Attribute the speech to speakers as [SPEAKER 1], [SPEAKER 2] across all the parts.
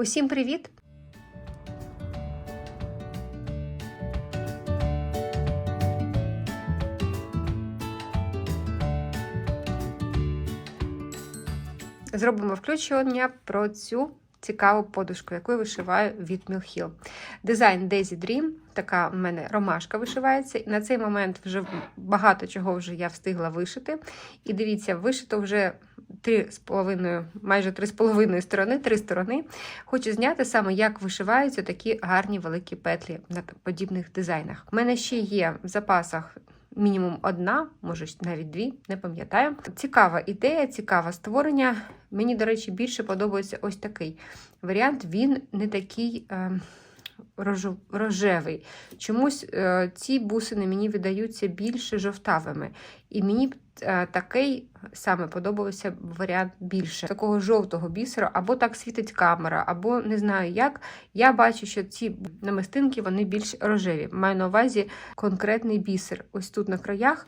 [SPEAKER 1] Усім привіт! Зробимо включення про цю цікаву подушку, яку я вишиваю від Hill. Дизайн Daisy Dream, така в мене ромашка вишивається. І на цей момент вже багато чого вже я встигла вишити. І дивіться, вишито вже три з половиною, майже три з половиною сторони, три сторони. Хочу зняти саме, як вишиваються такі гарні великі петлі на подібних дизайнах. У мене ще є в запасах. Мінімум одна, може навіть дві, не пам'ятаю. Цікава ідея, цікаве створення. Мені, до речі, більше подобається ось такий варіант. Він не такий е, рожевий. Чомусь е, ці бусини мені видаються більше жовтавими. І мені е, такий саме подобався варіант більше. Такого жовтого бісеру, або так світить камера, або не знаю як. Я бачу, що ці намистинки вони більш рожеві. Маю на увазі конкретний бісер. Ось тут на краях.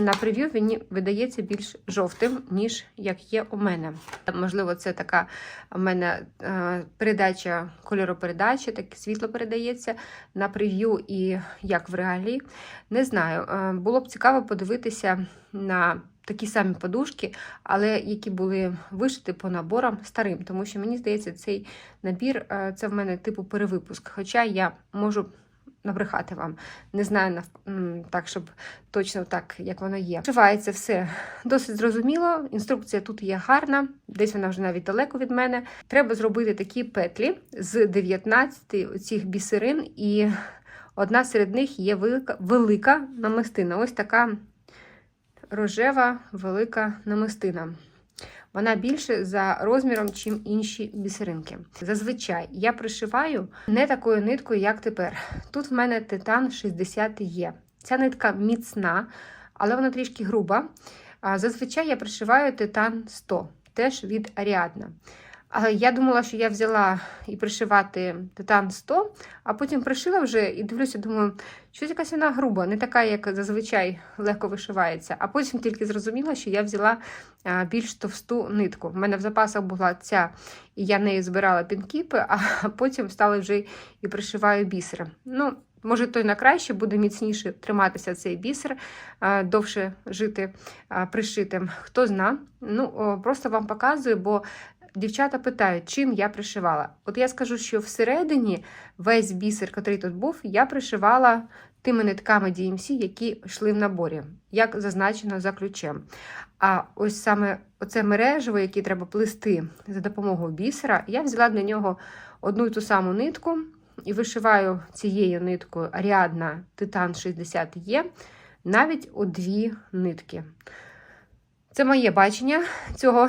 [SPEAKER 1] На прев'ю він видається більш жовтим, ніж як є у мене. Можливо, це така у мене е, передача кольоропередачі, так світло передається на прев'ю і як в реалі. Не знаю. Е, було б цікаво подивитися на такі самі подушки, але які були вишиті по наборам старим, тому що мені здається, цей набір е, це в мене типу перевипуск. Хоча я можу набрехати вам. Не знаю так, щоб точно так, як воно є. Вшивається все досить зрозуміло. Інструкція тут є гарна, десь вона вже навіть далеко від мене. Треба зробити такі петлі з 19 цих бісерин, і одна серед них є велика, велика намистина. Ось така рожева велика намистина. Вона більше за розміром, чим інші бісеринки. Зазвичай я пришиваю не такою ниткою, як тепер. Тут в мене титан 60 є. Ця нитка міцна, але вона трішки груба. Зазвичай я пришиваю титан 100, теж від Аріадна. Я думала, що я взяла і пришивати титан 100, а потім пришила вже і дивлюся, думаю, що якась вона груба, не така, як зазвичай легко вишивається. А потім тільки зрозуміла, що я взяла більш товсту нитку. В мене в запасах була ця, і я нею збирала пінкіпи, а потім стала вже і пришиваю бісер. Ну, Може, той на краще буде міцніше триматися цей бісер, довше жити пришитим. Хто зна. Ну, Просто вам показую, бо Дівчата питають, чим я пришивала. От я скажу, що всередині весь бісер, який тут був, я пришивала тими нитками DMC, які йшли в наборі, як зазначено за ключем. А ось саме оце мережево, яке треба плести за допомогою бісера, я взяла для нього одну і ту саму нитку і вишиваю цією ниткою Аріадна Титан 60 Є навіть у дві нитки. Це моє бачення цього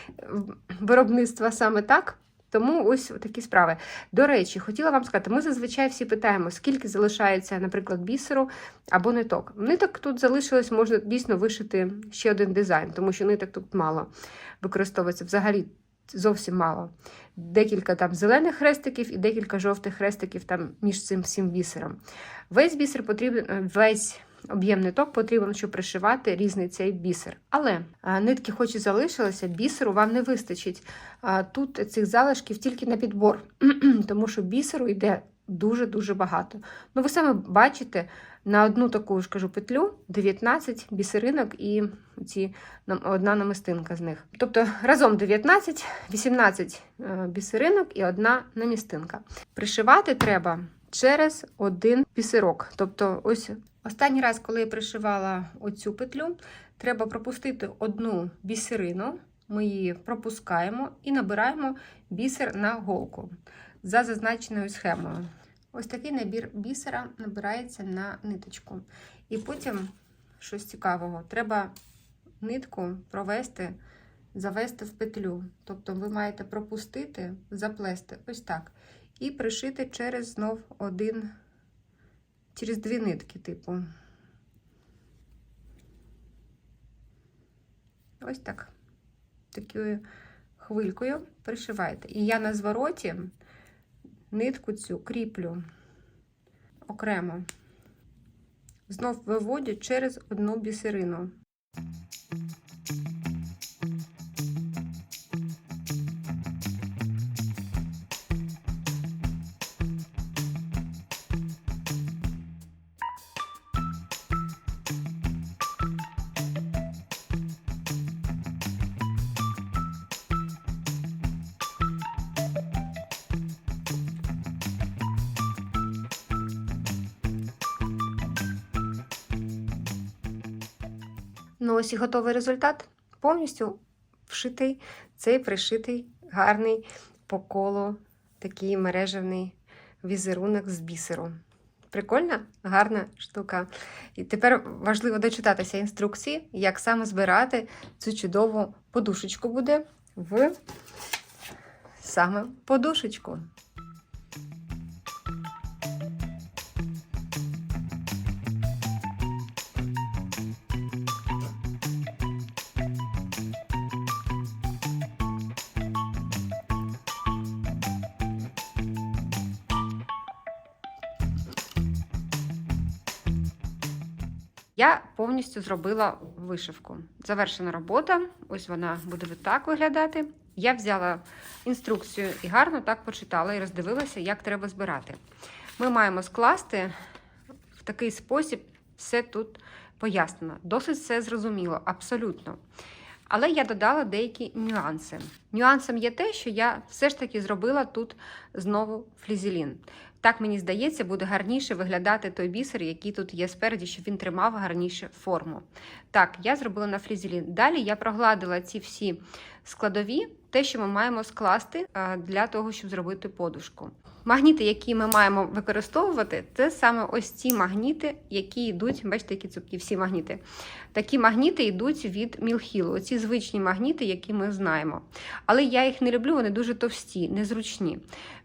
[SPEAKER 1] виробництва саме так. Тому ось такі справи. До речі, хотіла вам сказати, ми зазвичай всі питаємо, скільки залишається, наприклад, бісеру або ниток. Ниток тут залишилось, можна дійсно вишити ще один дизайн, тому що ниток тут мало використовується взагалі зовсім мало. Декілька там зелених хрестиків і декілька жовтих хрестиків там між цим всім бісером. Весь бісер потрібен, весь об'єм ниток потрібен, щоб пришивати різний цей бісер. Але нитки, хоч і залишилися, бісеру вам не вистачить. Тут цих залишків тільки на підбор, тому що бісеру йде дуже-дуже багато. Ну, ви саме бачите, на одну таку ж кажу петлю 19 бісеринок і ці одна намистинка з них. Тобто разом 19, 18 е, бісеринок і одна намістинка. Пришивати треба через один бісерок. Тобто, ось Останній раз, коли я пришивала оцю петлю, треба пропустити одну бісерину, ми її пропускаємо і набираємо бісер на голку за зазначеною схемою. Ось такий набір бісера набирається на ниточку. І потім, щось цікавого, треба нитку провести, завести в петлю. Тобто ви маєте пропустити, заплести ось так. І пришити через знов один через дві нитки, типу. Ось так. Такою хвилькою пришиваєте. І я на звороті нитку цю кріплю окремо. Знов виводю через одну бісерину. Ну, ось і готовий результат. Повністю вшитий цей пришитий, гарний по колу, такий мережевний візерунок з бісеру. Прикольна, гарна штука. І тепер важливо дочитатися інструкції, як саме збирати цю чудову подушечку буде в саме подушечку. Я повністю зробила вишивку. Завершена робота. Ось вона буде так виглядати. Я взяла інструкцію і гарно так почитала і роздивилася, як треба збирати. Ми маємо скласти в такий спосіб, все тут пояснено. Досить все зрозуміло, абсолютно. Але я додала деякі нюанси. Нюансом є те, що я все ж таки зробила тут знову флізелін. Так мені здається, буде гарніше виглядати той бісер, який тут є спереді, щоб він тримав гарніше форму. Так, я зробила на фрізелі. Далі я прогладила ці всі складові, те, що ми маємо скласти для того, щоб зробити подушку. Магніти, які ми маємо використовувати, це саме ось ці магніти, які йдуть, бачите, які цупкі всі магніти. Такі магніти йдуть від Мілхілу, оці звичні магніти, які ми знаємо. Але я їх не люблю, вони дуже товсті, незручні.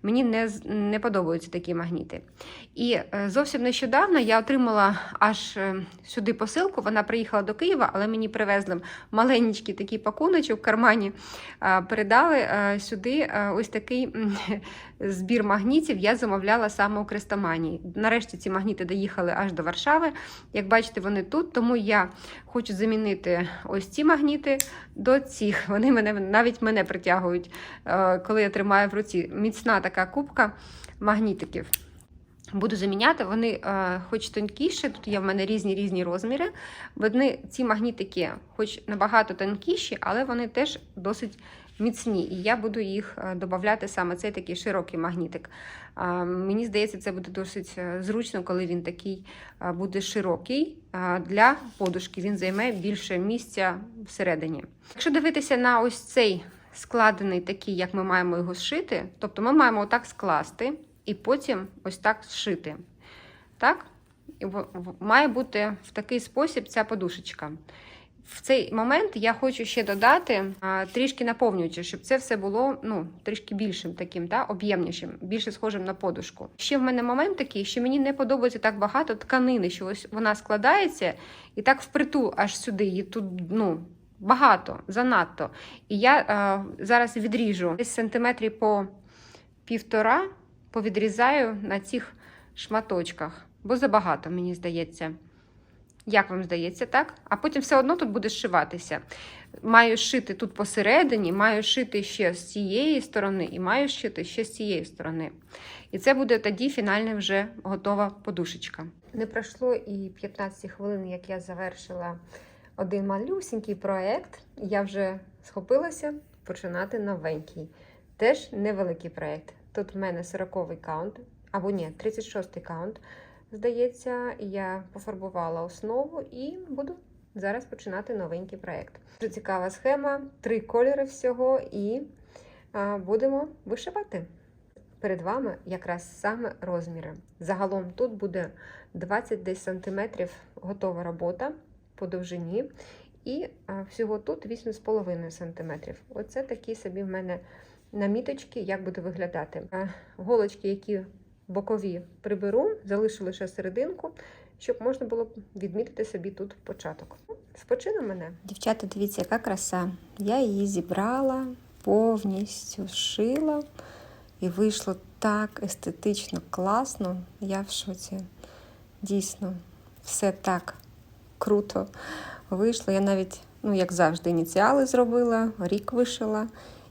[SPEAKER 1] Мені не, не подобаються такі магніти. І е, зовсім нещодавно я отримала аж е, сюди посилку. Вона приїхала до Києва, але мені привезли маленький такий пакуночок в кармані. Е, Передали е, сюди е, ось такий збір магнітів. Я замовляла саме у Крестоманії. Нарешті ці магніти доїхали аж до Варшави. Як бачите, вони тут, тому я хочу замінити ось ці магніти до цих. Вони мене навіть мене притягують, коли я тримаю в руці. Міцна така кубка магнітиків. Буду заміняти, вони е, хоч тонкіші, тут є в мене різні різні розміри. Вони, ці магнітики, хоч набагато тонкіші, але вони теж досить міцні. І я буду їх е, додати саме цей такий широкий магнітик. Е, мені здається, це буде досить е, зручно, коли він такий е, буде широкий для подушки. Він займе більше місця всередині. Якщо дивитися на ось цей складений такий, як ми маємо його зшити, тобто ми маємо отак скласти і потім ось так зшити. Так? Має бути в такий спосіб ця подушечка. В цей момент я хочу ще додати трішки наповнюючи, щоб це все було ну, трішки більшим таким, та, об'ємнішим, більше схожим на подушку. Ще в мене момент такий, що мені не подобається так багато тканини, що ось вона складається і так впритул аж сюди. Її тут ну, багато, занадто. І я а, зараз відріжу десь сантиметрів по півтора, повідрізаю на цих шматочках, бо забагато, мені здається. Як вам здається, так? А потім все одно тут буде зшиватися. Маю шити тут посередині, маю шити ще з цієї сторони, і маю шити ще з цієї сторони. І це буде тоді фінальна вже готова подушечка. Не пройшло і 15 хвилин, як я завершила один малюсінький проєкт. Я вже схопилася починати новенький. Теж невеликий проєкт. Тут в мене 40-й каунт, або ні, 36-й каунт. Здається, я пофарбувала основу і буду зараз починати новенький проєкт. Дуже цікава схема, три кольори всього, і будемо вишивати. Перед вами якраз саме розміри. Загалом тут буде 20 десь сантиметрів готова робота по довжині. І всього тут 8,5 см. Оце такі собі в мене наміточки, як буде виглядати. Голочки, які бокові приберу, залишу лише серединку, щоб можна було відмітити собі тут початок. Спочину мене.
[SPEAKER 2] Дівчата, дивіться, яка краса. Я її зібрала, повністю шила, і вийшло так естетично, класно. Я в шоці. Дійсно, все так круто вийшло. Я навіть, ну, як завжди, ініціали зробила, рік вишила.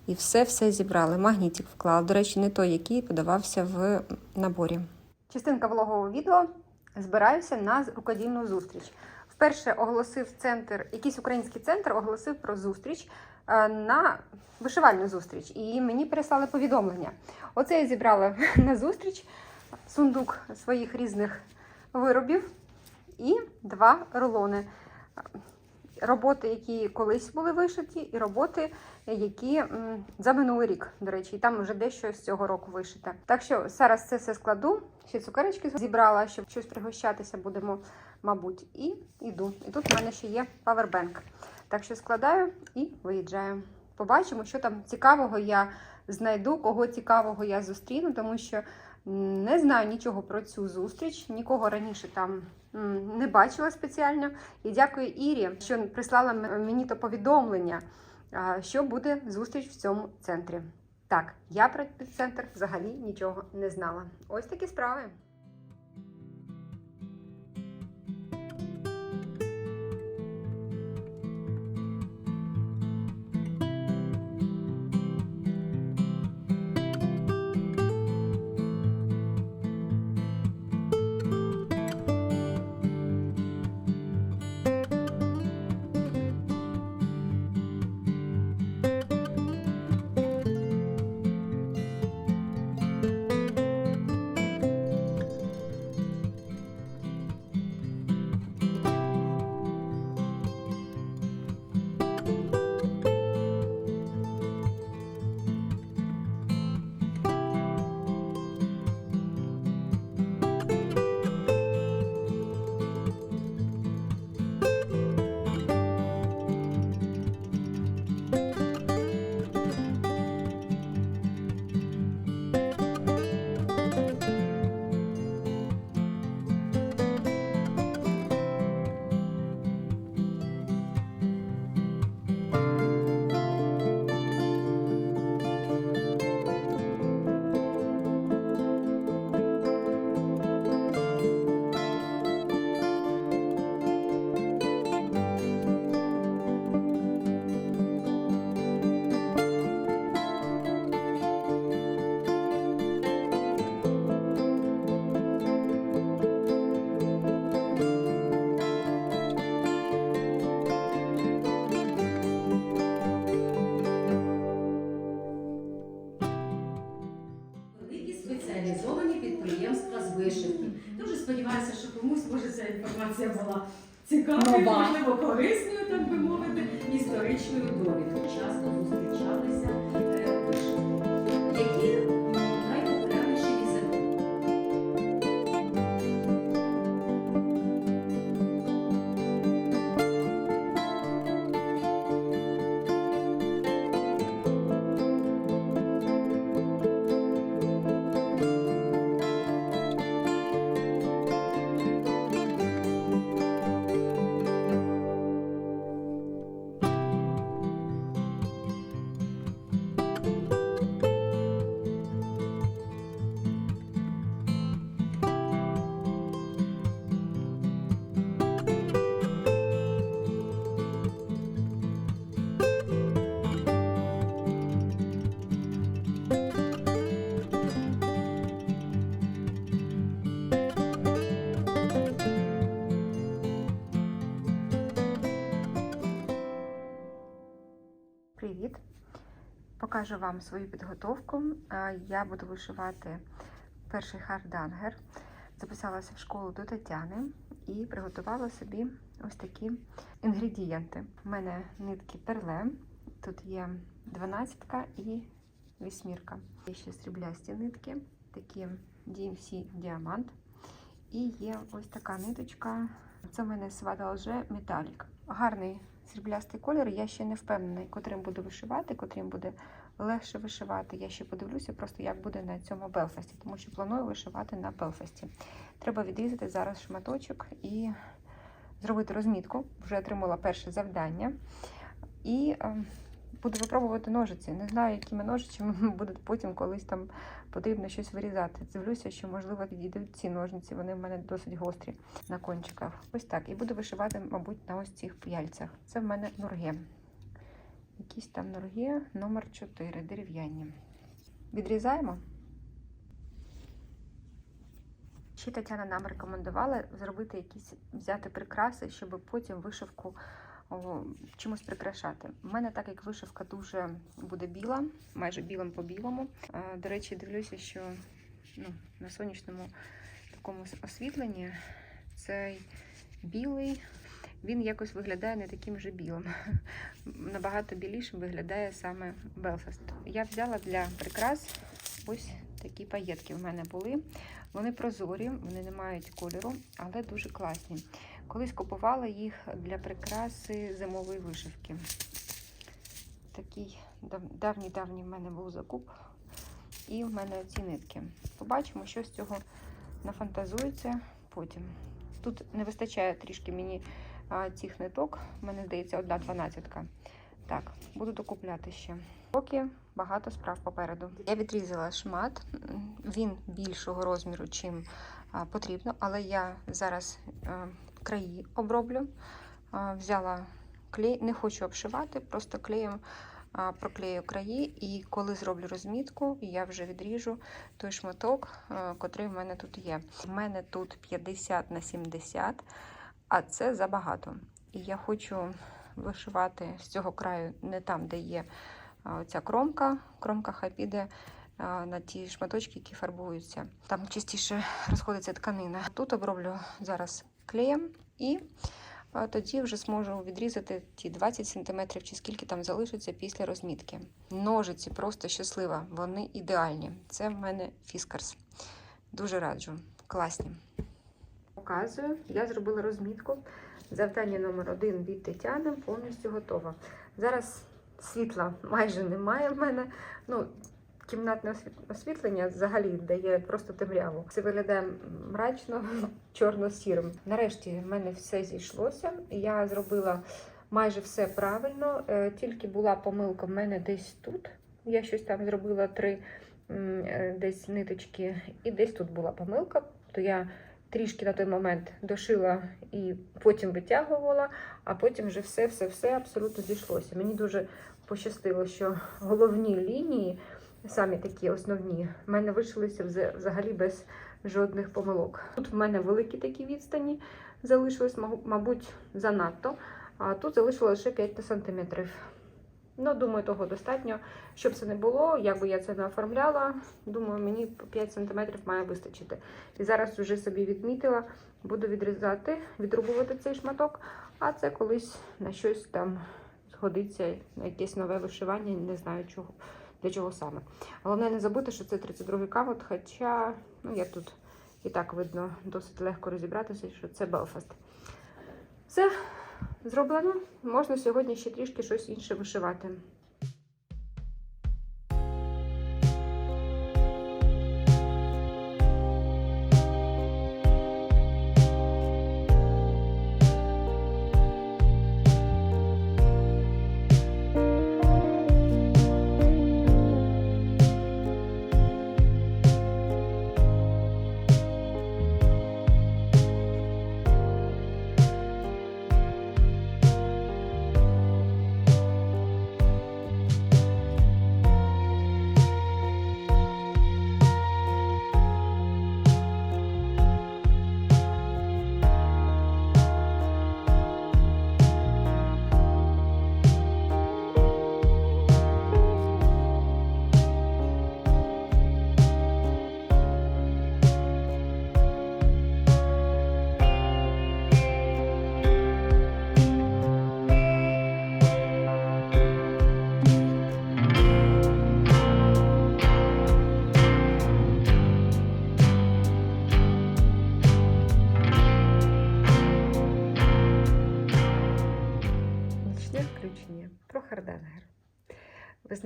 [SPEAKER 2] І все-все зібрали. Магнітик вклала. До речі, не той, який подавався в наборі.
[SPEAKER 1] Частинка влогового відео. Збираюся на рукодільну зустріч. Вперше оголосив центр, якийсь український центр оголосив про зустріч е, на вишивальну зустріч. І мені переслали повідомлення. Оце я зібрала на зустріч сундук своїх різних виробів і два рулони. Роботи, які колись були вишиті, і роботи, які за минулий рік, до речі, і там вже дещо з цього року вишите. Так що зараз це все складу. Ще цукерочки зібрала, щоб щось пригощатися будемо, мабуть, і йду. І тут в мене ще є павербенк. Так що складаю і виїжджаю. Побачимо, що там цікавого я знайду, кого цікавого я зустріну, тому що не знаю нічого про цю зустріч, нікого раніше там не бачила спеціально. І дякую Ірі, що прислала мені то повідомлення, що буде зустріч в цьому центрі. Так, я про центр взагалі нічого не знала. Ось такі справи.
[SPEAKER 3] Корисною, так би мовити, історичною довідкою. Часто
[SPEAKER 1] Покажу вам свою підготовку. Е, Я буду вишивати перший хардангер. Записалася в школу до Тетяни і приготувала собі ось такі інгредієнти. У мене нитки перле, тут є 12 і вісьмірка. Є ще сріблясті нитки, такі DMC діамант. І є ось така ниточка. Це в мене Свадалже Металік. Гарний сріблястий колір. Я ще не впевнена, котрим буду вишивати, котрим буде легше вишивати. Я ще подивлюся, просто як буде на цьому Белфасті, тому що планую вишивати на Белфасті. Треба відрізати зараз шматочок і зробити розмітку. Вже отримала перше завдання. І е, буду випробувати ножиці. Не знаю, якими ножицями буде потім колись там потрібно щось вирізати. Дивлюся, що можливо підійдуть ці ножниці. Вони в мене досить гострі на кончиках. Ось так. І буду вишивати, мабуть, на ось цих п'яльцях. Це в мене нурге. Якісь там нурге номер 4 дерев'яні. Відрізаємо. Ще Тетяна нам рекомендувала зробити якісь взяти прикраси, щоб потім вишивку о, чимось прикрашати. У мене, так як вишивка дуже буде біла, майже білим по білому. До речі, дивлюся, що ну, на сонячному такому освітленні цей білий він якось виглядає не таким же білим. Набагато білішим виглядає саме Белфаст. Я взяла для прикрас ось такі паєтки в мене були. Вони прозорі, вони не мають кольору, але дуже класні. Колись купувала їх для прикраси зимової вишивки. Такий давній-давній в мене був закуп. І в мене оці нитки. Побачимо, що з цього нафантазується потім. Тут не вистачає трішки мені цих ниток. У мене здається, одна дванадцятка. Так, буду докупляти ще. Поки багато справ попереду. Я відрізала шмат, він більшого розміру, чим потрібно, але я зараз краї оброблю. Взяла клей, не хочу обшивати, просто клеєм проклею краї, і коли зроблю розмітку, я вже відріжу той шматок, котрий в мене тут є. У мене тут 50 на 70, а це забагато. І я хочу вишивати з цього краю не там, де є ця кромка. Кромка хай піде на ті шматочки, які фарбуються. Там частіше розходиться тканина. Тут оброблю зараз клеєм і тоді вже зможу відрізати ті 20 см чи скільки там залишиться після розмітки. Ножиці просто щаслива, вони ідеальні. Це в мене фіскарс. Дуже раджу. Класні. Показую, я зробила розмітку. Завдання номер один від Тетяни повністю готова. Зараз світла майже немає в мене. Ну, кімнатне освітлення взагалі дає просто темряву. Це виглядає мрачно, чорно-сірим. Нарешті в мене все зійшлося. Я зробила майже все правильно. Е, Тільки була помилка в мене десь тут. Я щось там зробила три е, десь ниточки, і десь тут була помилка. То я трішки на той момент дошила і потім витягувала, а потім вже все, все, все абсолютно зійшлося. Мені дуже пощастило, що головні лінії, самі такі основні, в мене вийшлися взагалі без жодних помилок. Тут в мене великі такі відстані залишились, мабуть, занадто. А тут залишилося лише 5 сантиметрів. Ну, думаю, того достатньо. Щоб це не було, як би я це не оформляла, думаю, мені 5 см має вистачити. І зараз вже собі відмітила, буду відрізати, відрубувати цей шматок, а це колись на щось там згодиться, на якесь нове вишивання, не знаю чого, для чого саме. Головне не забути, що це 32-й кавот, хоча, ну, як тут і так видно, досить легко розібратися, що це Белфаст. Все зроблено. Можна сьогодні ще трішки щось інше вишивати.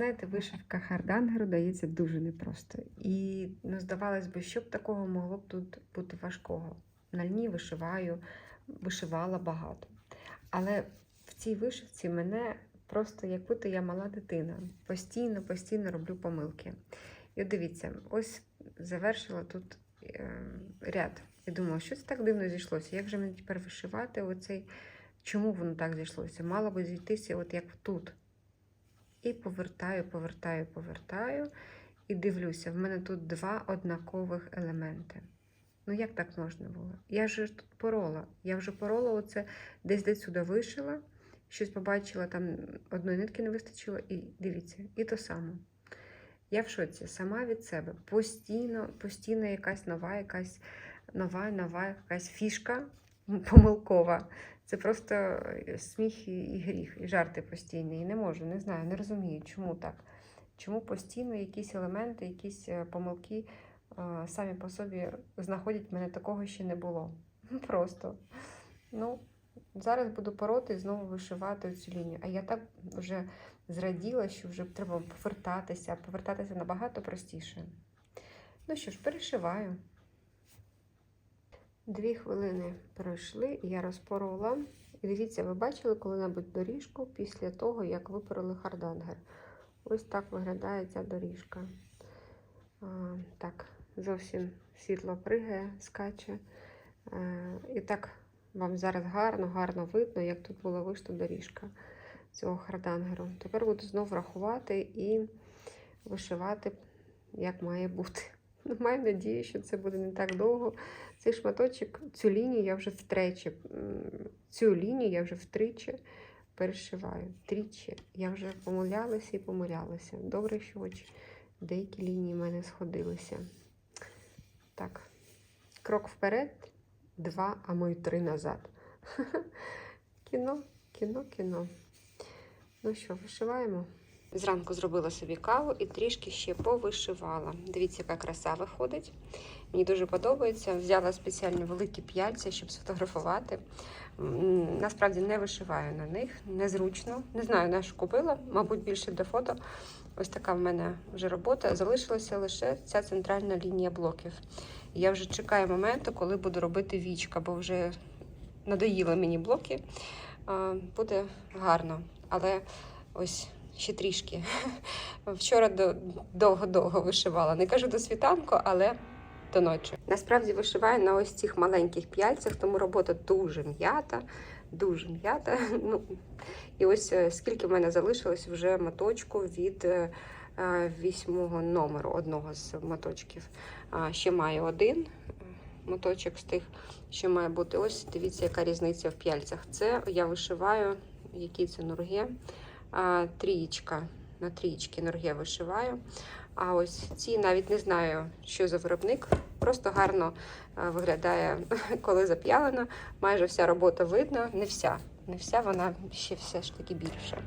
[SPEAKER 1] Знаєте, вишивка хардангеру дається дуже непросто. І ну, здавалось би, що б такого могло б тут бути важкого. На льні вишиваю, вишивала багато. Але в цій вишивці мене просто як будто я мала дитина. Постійно, постійно роблю помилки. І дивіться, ось завершила тут е, ряд. І думала, що це так дивно зійшлося. Як же мені тепер вишивати оцей Чому воно так зійшлося? Мало би зійтися, от як тут. І повертаю, повертаю, повертаю. І дивлюся, в мене тут два однакових елементи. Ну, як так можна було? Я ж тут порола. Я вже порола оце десь десь сюди вишила, щось побачила, там одної нитки не вистачило, і дивіться, і то саме. Я в шоці сама від себе. Постійно, постійно якась нова, якась нова, нова якась фішка, помилкова. Це просто е, сміх і, гріх, і жарти постійні. І не можу, не знаю, не розумію, чому так. Чому постійно якісь елементи, якісь е, помилки е, самі по собі знаходять мене такого ще не було. Просто. Ну, зараз буду пороти і знову вишивати цю лінію. А я так вже зраділа, що вже треба повертатися, повертатися набагато простіше. Ну що ж, перешиваю. Дві хвилини пройшли, я розпорола. І дивіться, ви бачили коли-небудь доріжку після того, як випороли хардангер. Ось так виглядає ця доріжка. А, так, зовсім світло пригає, скаче. Е, і так вам зараз гарно, гарно видно, як тут була вишта доріжка цього хардангеру. Тепер буду знову рахувати і вишивати, як має бути. Маю надію, що це буде не так довго. Цей шматочок, цю лінію я вже втричі, цю лінію я вже втричі перешиваю. Тричі. Я вже помилялася і помилялася. Добре, що хоч деякі лінії в мене сходилися. Так, крок вперед, два, а мої три назад. Кіно, кіно, кіно. Ну що, вишиваємо? Зранку зробила собі каву і трішки ще повишивала. Дивіться, яка краса виходить. Мені дуже подобається. Взяла спеціально великі п'яльця, щоб сфотографувати. Насправді не вишиваю на них, незручно. Не знаю, на що купила, мабуть, більше для фото. Ось така в мене вже робота. Залишилася лише ця центральна лінія блоків. Я вже чекаю моменту, коли буду робити вічка, бо вже надоїли мені блоки. Буде гарно. Але ось ще трішки. Вчора довго-довго вишивала. Не кажу до світанку, але до ночі. Насправді вишиваю на ось цих маленьких п'яльцях, тому робота дуже м'ята, дуже м'ята. Ну, і ось е, скільки в мене залишилось вже моточку від е, е, вісьмого номеру, одного з моточків. Ще маю один моточок з тих, що має бути. Ось дивіться, яка різниця в п'яльцях. Це я вишиваю, який це нурге. Трієчка. На трієчки норге вишиваю. А ось ці навіть не знаю, що за виробник. Просто гарно е, виглядає, коли зап'ялена. Майже вся робота видно. Не вся. Не вся, вона ще все ж таки більше.